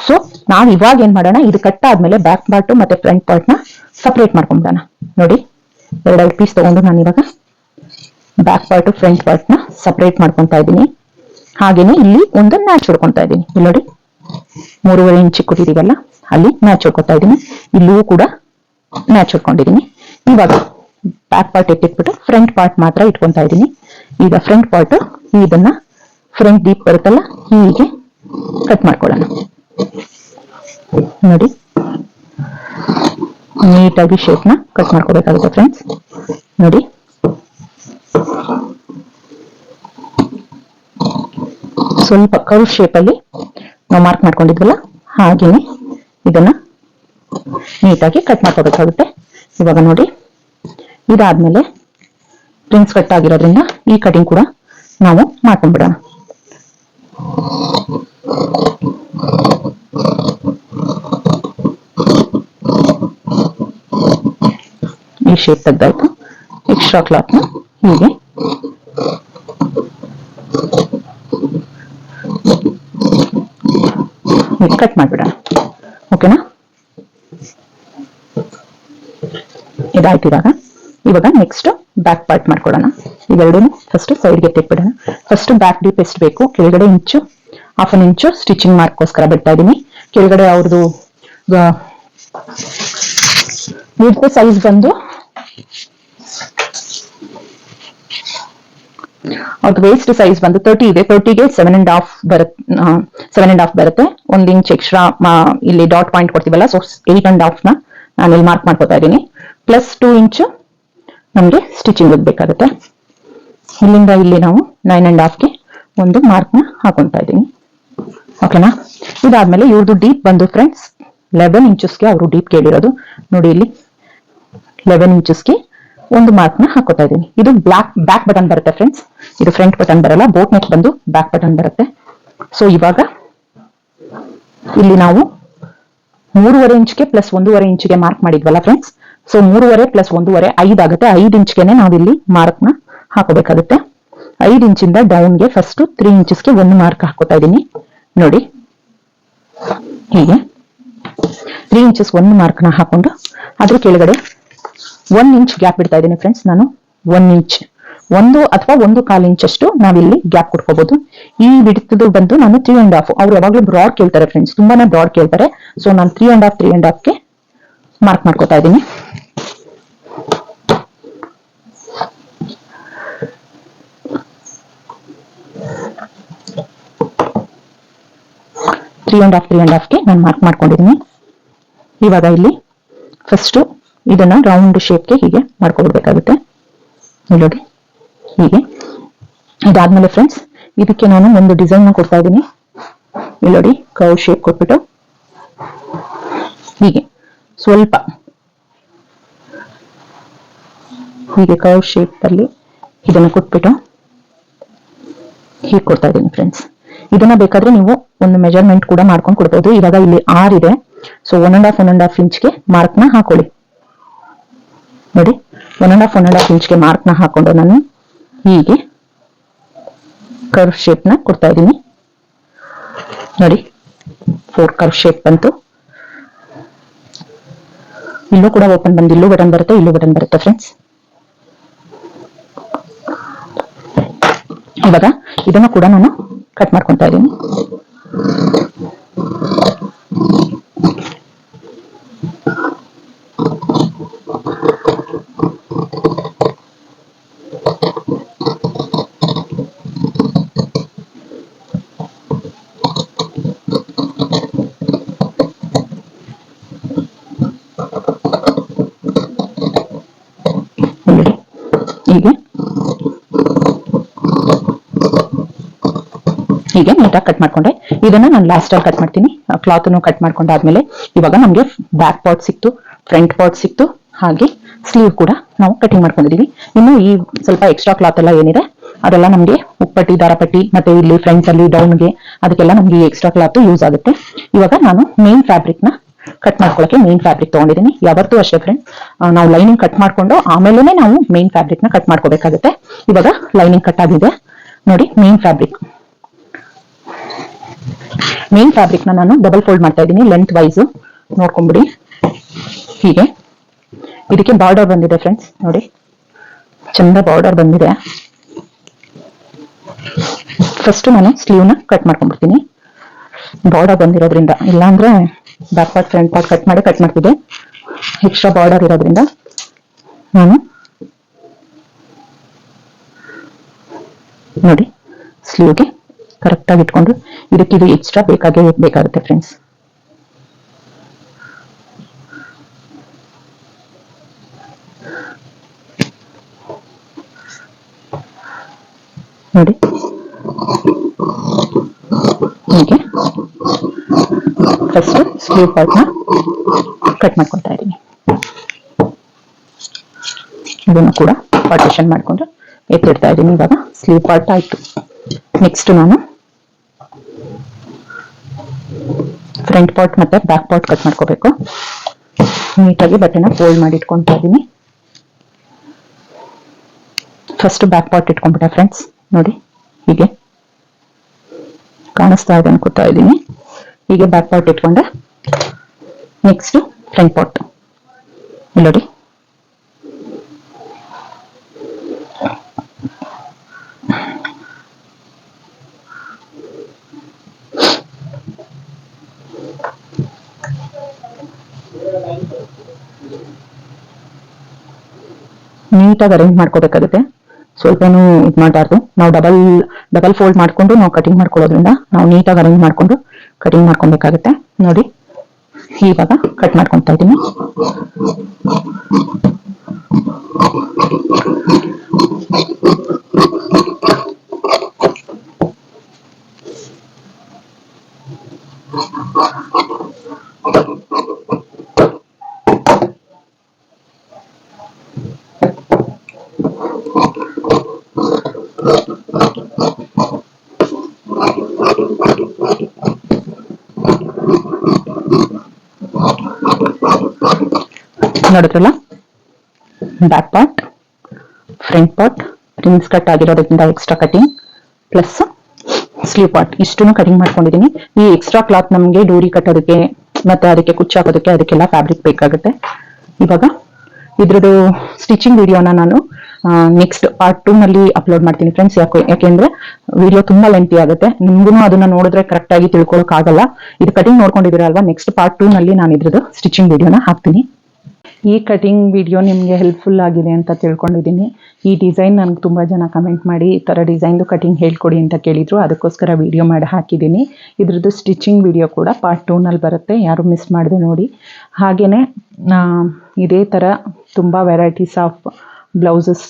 ಸೊ ನಾವು ಇವಾಗ ಏನ್ ಮಾಡೋಣ, ಇದು ಕಟ್ ಆದ್ಮೇಲೆ ಬ್ಯಾಕ್ ಪಾರ್ಟ್ ಮತ್ತೆ ಫ್ರಂಟ್ ಪಾರ್ಟ್ನ ಸಪರೇಟ್ ಮಾಡ್ಕೊಂಬಿಡೋಣ. ನೋಡಿ ಎರಡೆರಡು ಪೀಸ್ ತಗೊಂಡು ನಾನು ಇವಾಗ ಬ್ಯಾಕ್ ಪಾರ್ಟ್ ಫ್ರಂಟ್ ಪಾರ್ಟ್ನ ಸಪರೇಟ್ ಮಾಡ್ಕೊಂತಾ ಇದ್ದೀನಿ. ಹಾಗೇನೆ ಇಲ್ಲಿ ಒಂದು ಮ್ಯಾಚ್ ಹೊಡ್ಕೊತಾ ಇದ್ದೀನಿ. ಇಲ್ಲಿ ನೋಡಿ, ಮೂರುವರೆ ಇಂಚ್ ಕೊಟ್ಟಿದೀವಲ್ಲ ಅಲ್ಲಿ ಮ್ಯಾಚ್ ಹೊಡ್ಕೊತಾ ಇದ್ದೀನಿ. ಇಲ್ಲೂ ಕೂಡ ಮ್ಯಾಚ್ ಹೊಡ್ಕೊಂಡಿದ್ದೀನಿ. ಇವಾಗ ಬ್ಯಾಕ್ ಪಾರ್ಟ್ ಎತ್ತಿಟ್ಬಿಟ್ಟು ಫ್ರಂಟ್ ಪಾರ್ಟ್ ಮಾತ್ರ ಇಟ್ಕೊತಾ ಇದ್ದೀನಿ. ಈಗ ಫ್ರಂಟ್ ಪಾರ್ಟ್ ಇದನ್ನ ಫ್ರಂಟ್ ಡೀಪ್ ಬರುತ್ತಲ್ಲ, ಹೀಗೆ ಕಟ್ ಮಾಡ್ಕೊಳ್ಳೋಣ. ನೋಡಿ. ನೀಟಾಗಿ ಶೇಪ್ನ ಕಟ್ ಮಾಡ್ಕೋಬೇಕಾಗುತ್ತೆ ಫ್ರೆಂಡ್ಸ್ ನೋಡಿ. ಸ್ವಲ್ಪ ಕರ್ವ್ ಶೇಪ್ ಅಲ್ಲಿ ನಾವು ಮಾರ್ಕ್ ಮಾಡ್ಕೊಂಡಿದ್ವಲ್ಲ, ಹಾಗೇನೆ ಇದನ್ನ ನೀಟಾಗಿ ಕಟ್ ಮಾಡ್ಕೋಬೇಕಾಗುತ್ತೆ. ಇವಾಗ ನೋಡಿ. ಇದಾದ್ಮೇಲೆ ಪ್ರಿನ್ಸ್ ಕಟ್ ಆಗಿರೋದ್ರಿಂದ ಈ ಕಟಿಂಗ್ ಕೂಡ ನಾವು ಮಾಡ್ಕೊಂಡ್ಬಿಡೋಣ. ಈ ಶೇಪ್ ತೆಗ್ದಾಯ್ತು. ಎಕ್ಸ್ಟ್ರಾ ಕ್ಲಾತ್ನ ಹೀಗೆ. ಕಟ್ ಮಾಡ್ಬಿಡೋಣ. ಓಕೆನಾ ಇದಾಯ್ತು ಇವಾಗ. ಇವಾಗ ನೆಕ್ಸ್ಟ್ ಬ್ಯಾಕ್ ಪಾರ್ಟ್ ಮಾಡ್ಕೊಳ್ಳೋಣ. ಇವೆರಡೂ ಫಸ್ಟ್ ಸೈಡ್ಗೆ ತೆಗ್ಬಿಡೋಣ ಫಸ್ಟ್ ಬ್ಯಾಕ್ ಡೀಪ್ ಎಷ್ಟು ಬೇಕು. ಕೆಳಗಡೆ ಇಂಚು ಹಾಫ್ ಅನ್ ಇಂಚು ಸ್ಟಿಚಿಂಗ್ ಮಾರ್ಕ್ಗೋಸ್ಕರ ಬಿಡ್ತಾ ಇದ್ದೀನಿ ಕೆಳಗಡೆ ಅವ್ರದ್ದು ವಿಡ್ತ್ ಸೈಜ್ ಬಂದು ಅವ್ರದ್ದು ವೇಸ್ಟ್ ಸೈಜ್ ಬಂದು ತರ್ಟಿ ಇದೆ. ತರ್ಟಿಗೆ ಸೆವೆನ್ ಅಂಡ್ ಹಾಫ್ ಬರುತ್ತೆ ಸೆವೆನ್ ಅಂಡ್ ಹಾಫ್ ಬರುತ್ತೆ. ಒಂದು ಇಂಚ್ ಎಕ್ಸ್ಟ್ರಾ ಇಲ್ಲಿ ಡಾಟ್ ಪಾಯಿಂಟ್ ಕೊಡ್ತೀವಲ್ಲ ಸೊ ಏಟ್ ಅಂಡ್ ಹಾಫ್ನ ನಾನು ಇಲ್ಲಿ ಮಾರ್ಕ್ ಮಾಡ್ಕೋತಾ ಇದ್ದೀನಿ ಪ್ಲಸ್ ಟೂ ಇಂಚು ನಮಗೆ ಸ್ಟಿಚಿಂಗ್ ಬೇಕಾಗುತ್ತೆ. ಇಲ್ಲಿಂದ ಇಲ್ಲಿ ನಾವು ನೈನ್ ಅಂಡ್ ಹಾಫ್ಗೆ ಒಂದು ಮಾರ್ಕ್ನ ಹಾಕೊತಾ ಇದ್ದೀನಿ. ಓಕೆನಾ ಇದಾದ್ಮೇಲೆ ಇವ್ರದ್ದು ಡೀಪ್ ಬಂದು ಫ್ರೆಂಡ್ಸ್ ಲೆವೆನ್ ಇಂಚಸ್ಗೆ ಅವರು ಡೀಪ್ ಕೇಳಿರೋದು. ನೋಡಿ ಇಲ್ಲಿ ಲೆವೆನ್ ಇಂಚಸ್ಗೆ ಒಂದು ಮಾರ್ಕ್ನ ಹಾಕೋತಾ ಇದ್ದೀನಿ. ಇದು ಬ್ಲಾಕ್ ಬ್ಯಾಕ್ ಬಟನ್ ಬರುತ್ತೆ ಫ್ರೆಂಡ್ಸ್ ಇದು ಫ್ರಂಟ್ ಬಟನ್ ಬರಲ್ಲ ಬೋಟ್ ನೆಕ್ ಬಂದು ಬ್ಯಾಕ್ ಬಟನ್ ಬರುತ್ತೆ. ಸೊ ಇವಾಗ ಇಲ್ಲಿ ನಾವು ಮೂರುವರೆ ಇಂಚ್ಗೆ ಪ್ಲಸ್ ಒಂದೂವರೆ ಇಂಚ್ಗೆ ಮಾರ್ಕ್ ಮಾಡಿದ್ವಲ್ಲ ಫ್ರೆಂಡ್ಸ್ ಸೊ ಮೂರುವರೆ ಪ್ಲಸ್ ಒಂದೂವರೆ ಐದು ಆಗುತ್ತೆ. ಐದು ಇಂಚ್ಗೆನೆ ನಾವಿಲ್ಲಿ ಮಾರ್ಕ್ನ ಹಾಕೋಬೇಕಾಗುತ್ತೆ. ಐದು ಇಂಚಿಂದ ಡೌನ್ಗೆ ಫಸ್ಟ್ ತ್ರೀ ಇಂಚಸ್ಗೆ ಒಂದು ಮಾರ್ಕ್ ಹಾಕೋತಾ ಇದ್ದೀನಿ. ನೋಡಿ. ಹೀಗೆ. ತ್ರೀ ಇಂಚಸ್ ಒಂದು ಮಾರ್ಕ್ನ ಹಾಕೊಂಡು ಅದ್ರ ಕೆಳಗಡೆ ಒನ್ ಇಂಚ್ ಗ್ಯಾಪ್ ಬಿಡ್ತಾ ಇದ್ದೀನಿ ಫ್ರೆಂಡ್ಸ್ ನಾನು. ಒನ್ ಇಂಚ್ ಒಂದು ಅಥವಾ ಒಂದು ಕಾಲು ಇಂಚ್ ಅಷ್ಟು ನಾವಿಲ್ಲಿ ಗ್ಯಾಪ್ ಕೊಟ್ಕೋಬಹುದು ಈ ಬಿಡ್ತದ್ದು ಬಂದು ನಾನು ತ್ರೀ ಅಂಡ್ ಹಾಫ್ ಅವ್ರು ಯಾವಾಗಲೂ ಬ್ರಾಡ್ ಕೇಳ್ತಾರೆ ಫ್ರೆಂಡ್ಸ್ ತುಂಬಾನೇ ಬ್ರಾಡ್ ಕೇಳ್ತಾರೆ. ಸೊ ನಾನು three and half three and ಹಾಫ್ಗೆ mark ಮಾಡ್ಕೋತಾ ಇದ್ದೀನಿ. Three and half three and ಹಾಫ್ಗೆ ನಾನು ಮಾರ್ಕ್ ಮಾಡ್ಕೊಂಡಿದ್ದೀನಿ. ಇವಾಗ ಇಲ್ಲಿ ಫಸ್ಟು ಇದನ್ನ ರೌಂಡ್ ಶೇಪ್ಗೆ ಹೀಗೆ ಮಾಡ್ಕೊಬಿಡ್ಬೇಕಾಗುತ್ತೆ. ನೋಡಿ ಹೀಗೆ. ಇದಾದ್ಮೇಲೆ ಫ್ರೆಂಡ್ಸ್ ಇದಕ್ಕೆ ನಾನು ಒಂದು ಡಿಸೈನ್ ಕೊಡ್ತಾ ಇದ್ದೀನಿ. ನೋಡಿ ಕವ್ ಶೇಪ್ ಕೊಟ್ಬಿಟ್ಟು ಹೀಗೆ. ಸ್ವಲ್ಪ ಹೀಗೆ ಕೌ ಶೇಪ್ ಅಲ್ಲಿ ಇದನ್ನು ಕೊಟ್ಬಿಟ್ಟು ಹೀಗೆ ಕೊಡ್ತಾ ಇದ್ದೀನಿ ಫ್ರೆಂಡ್ಸ್ ಇದನ್ನ ಬೇಕಾದ್ರೆ ನೀವು ಒಂದು ಮೆಜರ್ಮೆಂಟ್ ಕೂಡ ಮಾಡ್ಕೊಂಡು ಕೊಡ್ಬೋದು. ಇವಾಗ ಇಲ್ಲಿ ಆರ್ ಇದೆ. So one and half one and half ಇಂಚ್ಗೆ ನ ಹಾಕೊಳ್ಳಿ. ನೋಡಿ one and half one and half ಇಂಚ್ಗೆ ಮಾರ್ಕ್ನ ಹಾಕೊಂಡು ನಾನು ಹೀಗೆ ಕರ್ವ್ನ ಕೊಡ್ತಾ ಇದ್ದೀನಿ. ನೋಡಿ ಫೋರ್ ಕರ್ವ್ ಶೇಪ್ ಬಂತು. ಇಲ್ಲೂ ಕೂಡ ಓಪನ್ ಬಂದು, ಇಲ್ಲೂ ಬಟನ್ ಬರುತ್ತೆ, ಇಲ್ಲೂ ಬಟನ್ ಬರುತ್ತೆ ಫ್ರೆಂಡ್ಸ್ ಇವಾಗ ಇದನ್ನು ಕೂಡ ನಾನು ಕಟ್ ಮಾಡ್ಕೊತಾ ಇದ್ದೀನಿ ನೋಡಿ ಹೀಗೆ ಹೀಗೆ ನೀಟಾಗಿ ಕಟ್ ಮಾಡ್ಕೊಂಡೆ. ಇದನ್ನ ನಾನು ಲಾಸ್ಟ್ ಅಲ್ಲಿ ಕಟ್ ಮಾಡ್ತೀನಿ. ಕ್ಲಾತ್ ಕಟ್ ಮಾಡ್ಕೊಂಡಾದ್ಮೇಲೆ ಇವಾಗ ನಮಗೆ ಬ್ಯಾಕ್ ಪಾರ್ಟ್ ಸಿಕ್ತು ಫ್ರಂಟ್ ಪಾರ್ಟ್ ಸಿಕ್ತು. ಹಾಗೆ ಸ್ಲೀವ್ ಕೂಡ ನಾವು ಕಟಿಂಗ್ ಮಾಡ್ಕೊಂಡಿದೀವಿ. ಇನ್ನು ಈ ಸ್ವಲ್ಪ ಎಕ್ಸ್ಟ್ರಾ ಕ್ಲಾತ್ ಎಲ್ಲ ಏನಿದೆ, ಅದೆಲ್ಲ ನಮಗೆ ಉಪ್ಪಟ್ಟಿ, ದಾರಪಟ್ಟಿ, ಮತ್ತೆ ಇಲ್ಲಿ ಫ್ರಂಟ್ ಅಲ್ಲಿ ಡೌನ್ಗೆ ಅದಕ್ಕೆಲ್ಲ ನಮಗೆ ಎಕ್ಸ್ಟ್ರಾ ಕ್ಲಾತ್ ಯೂಸ್ ಆಗುತ್ತೆ. ಇವಾಗ ನಾನು ಮೇನ್ ಫ್ಯಾಬ್ರಿಕ್ನ ಕಟ್ ಮಾಡ್ಕೊಳ್ಳೋಕೆ ಮೇನ್ ಫ್ಯಾಬ್ರಿಕ್ ತಗೊಂಡಿದ್ದೀನಿ ಯಾವತ್ತೂ ಅಷ್ಟೇ ಫ್ರೆಂಡ್ ನಾವು ಲೈನಿಂಗ್ ಕಟ್ ಮಾಡ್ಕೊಂಡು ಆಮೇಲೆ ನಾವು ಮೇನ್ ಫ್ಯಾಬ್ರಿಕ್ನ ಕಟ್ ಮಾಡ್ಕೋಬೇಕಾಗುತ್ತೆ. ಇವಾಗ ಲೈನಿಂಗ್ ಕಟ್ ಆಗಿದೆ. ನೋಡಿ ಮೇನ್ ಫ್ಯಾಬ್ರಿಕ್ ಮೇನ್ ಫ್ಯಾಬ್ರಿಕ್ನ ನಾನು ಡಬಲ್ ಫೋಲ್ಡ್ ಮಾಡ್ತಾ ಇದ್ದೀನಿ ಲೆಂತ್ ವೈಸ್ ನೋಡ್ಕೊಂಬಿಡಿ. ಹೀಗೆ. ಇದಕ್ಕೆ ಬಾರ್ಡರ್ ಬಂದಿದೆ ಫ್ರೆಂಡ್ಸ್ ನೋಡಿ. ಚಂದ ಬಾರ್ಡರ್ ಬಂದಿದೆ. ಫಸ್ಟ್ ನಾನು ಸ್ಲೀವ್ನ ಕಟ್ ಮಾಡ್ಕೊಂಡ್ಬಿಡ್ತೀನಿ. ಬಾರ್ಡರ್ ಬಂದಿರೋದ್ರಿಂದ, ಇಲ್ಲಾಂದ್ರೆ back part front part cut ಮಾಡಿ ಕಟ್ ಮಾಡ್ತಿದ್ದೆ. ಎಕ್ಸ್ಟ್ರಾ ಬಾರ್ಡರ್ ಇರೋದ್ರಿಂದ ನಾನು ನೋಡಿ ಸ್ಲೀವ್ಗೆ ಕರೆಕ್ಟ್ ಆಗಿ ಇಟ್ಕೊಂಡು ಇದಕ್ಕೆ ಇದು ಎಕ್ಸ್ಟ್ರಾ ಬೇಕಾಗೇ ಬೇಕಾಗುತ್ತೆ ಫ್ರೆಂಡ್ಸ್ ನೋಡಿ. ಹೀಗೆ. ಫಸ್ಟ್ ಸ್ಲೀವ್ ಪಾರ್ಟ್ನ ಕಟ್ ಮಾಡ್ಕೊತಾ ಇದ್ದೀನಿ. ಇದನ್ನು ಕೂಡ ಪಾರ್ಟಿಷನ್ ಮಾಡ್ಕೊಂಡು ಎತ್ತಿಡ್ತಾ ಇದ್ದೀನಿ ಇವಾಗ. ಸ್ಲೀವ್ ಪಾರ್ಟ್ ಆಯಿತು. ನೆಕ್ಸ್ಟ್ ನಾನು ಫ್ರಂಟ್ ಪಾರ್ಟ್ ಮತ್ತೆ ಬ್ಯಾಕ್ ಪಾರ್ಟ್ ಕಟ್ ಮಾಡ್ಕೋಬೇಕು. ನೀಟಾಗಿ ಬಟ್ಟೆನ ಫೋಲ್ಡ್ ಮಾಡಿ ಇಟ್ಕೊಂತಾ ಇದ್ದೀನಿ ಫಸ್ಟ್ ಬ್ಯಾಕ್ ಪಾರ್ಟ್ ಇಟ್ಕೊಂಡ್ಬಿಟ್ಟೆ ಫ್ರೆಂಡ್ಸ್ ನೋಡಿ, ಹೀಗೆ. ಕಾಣಿಸ್ತಾ ಇದೆ ಅನ್ಕೋತಾ ಇದ್ದೀನಿ ಹೀಗೆ ಬ್ಯಾಕ್ ಪಾರ್ಟ್ ಇಟ್ಕೊಂಡೆ. ನೆಕ್ಸ್ಟ್ ಫ್ರಂಟ್ ಪಾರ್ಟ್ ನೋಡಿ. ನೀಟಾಗಿ ಅರೇಂಜ್ ಮಾಡ್ಕೋಬೇಕಾಗುತ್ತೆ. ಸ್ವಲ್ಪನೂ ಇದು ಮಾಡಬಾರ್ದು. ನಾವು ಡಬಲ್ ಡಬಲ್ ಫೋಲ್ಡ್ ಮಾಡ್ಕೊಂಡು ನಾವು ಕಟಿಂಗ್ ಮಾಡ್ಕೊಳ್ಳೋದ್ರಿಂದ ನಾವು ನೀಟಾಗಿ ಅರೇಂಜ್ ಮಾಡ್ಕೊಂಡು ಕಟಿಂಗ್ ಮಾಡ್ಕೊಬೇಕಾಗುತ್ತೆ. ನೋಡಿ, ಇವಾಗ ಕಟ್ ಮಾಡ್ಕೊತಾ ಇದ್ದೀನಿ. ನೋಡಿದ್ರಲ್ಲ? ಬ್ಯಾಕ್ ಪಾರ್ಟ್ ಫ್ರಂಟ್ ಪಾರ್ಟ್ ರಿಮ್ಸ್ ಕಟ್ ಆಗಿರೋದ್ರಿಂದ extra cutting plus sleeve part ಇಷ್ಟನ್ನು ಕಟಿಂಗ್ ಮಾಡ್ಕೊಂಡಿದ್ದೀನಿ ಈ ಎಕ್ಸ್ಟ್ರಾ ಕ್ಲಾತ್ ನಮಗೆ ಡೂರಿ ಕಟ್ಟೋದಕ್ಕೆ, ಮತ್ತೆ ಅದಕ್ಕೆ ಕುಚ್ಚು ಹಾಕೋದಕ್ಕೆ ಅದಕ್ಕೆಲ್ಲ ಫ್ಯಾಬ್ರಿಕ್ ಬೇಕಾಗುತ್ತೆ. ಇವಾಗ ಇದ್ರದ್ದು ಸ್ಟಿಚಿಂಗ್ ವಿಡಿಯೋನ ನಾನು ನೆಕ್ಸ್ಟ್ ಪಾರ್ಟ್ ಟೂ ನಲ್ಲಿ ಅಪ್ಲೋಡ್ ಮಾಡ್ತೀನಿ ಫ್ರೆಂಡ್ಸ್ ಯಾಕೆ, ಯಾಕೆಂದ್ರೆ ವಿಡಿಯೋ ತುಂಬಾ ಲೆಂತಿ ಆಗುತ್ತೆ. ನಿಮ್ಗೂ ಅದನ್ನ ನೋಡಿದ್ರೆ ಕರೆಕ್ಟ್ ಆಗಿ ತಿಳ್ಕೊಳಕ್ ಆಗಲ್ಲ ಇದು ಕಟಿಂಗ್ ನೋಡ್ಕೊಂಡಿದ್ದೀರಾ ಅಲ್ವಾ ನೆಕ್ಸ್ಟ್ ಪಾರ್ಟ್ ಟೂ ನಲ್ಲಿ ನಾನು ಇದ್ರದ್ದು ಸ್ಟಿಚಿಂಗ್ ವಿಡಿಯೋನ ಹಾಕ್ತೀನಿ. ಈ ಕಟಿಂಗ್ ವಿಡಿಯೋ ನಿಮಗೆ ಹೆಲ್ಪ್ಫುಲ್ ಆಗಿದೆ ಅಂತ ತಿಳ್ಕೊಂಡಿದ್ದೀನಿ. ಈ ಡಿಸೈನ್ ನನಗೆ ತುಂಬ ಜನ ಕಮೆಂಟ್ ಮಾಡಿ, ಈ ಥರ ಡಿಸೈನ್ದು ಕಟಿಂಗ್ ಹೇಳ್ಕೊಡಿ ಅಂತ ಕೇಳಿದರು. ಅದಕ್ಕೋಸ್ಕರ ವಿಡಿಯೋ ಮಾಡಿ ಹಾಕಿದ್ದೀನಿ. ಇದ್ರದ್ದು ಸ್ಟಿಚಿಂಗ್ ವಿಡಿಯೋ ಕೂಡ ಪಾರ್ಟ್ ಟೂನಲ್ಲಿ ಬರುತ್ತೆ. ಯಾರು ಮಿಸ್ ಮಾಡಿದೆ ನೋಡಿ. ಹಾಗೆಯೇ ಇದೇ ಥರ ತುಂಬ varieties of blouses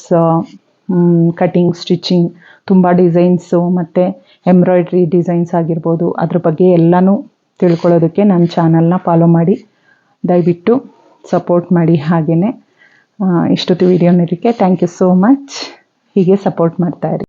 cutting stitching ತುಂಬ ಡಿಸೈನ್ಸು ಮತ್ತು ಎಂಬ್ರಾಯ್ಡ್ರಿ ಡಿಸೈನ್ಸ್ ಆಗಿರ್ಬೋದು. ಅದ್ರ ಬಗ್ಗೆ ಎಲ್ಲನೂ ತಿಳ್ಕೊಳ್ಳೋದಕ್ಕೆ ನನ್ನ ಚಾನಲ್ನ ಫಾಲೋ ಮಾಡಿ. ದಯವಿಟ್ಟು ಸಪೋರ್ಟ್ ಮಾಡಿ ಹಾಗೆಯೇ ಇಷ್ಟೊತ್ತು ವಿಡಿಯೋ ನೋಡೋಕ್ಕೆ ಥ್ಯಾಂಕ್ ಯು ಸೋ ಮಚ್ ಹೀಗೆ ಸಪೋರ್ಟ್ ಮಾಡ್ತಾಯಿರಿ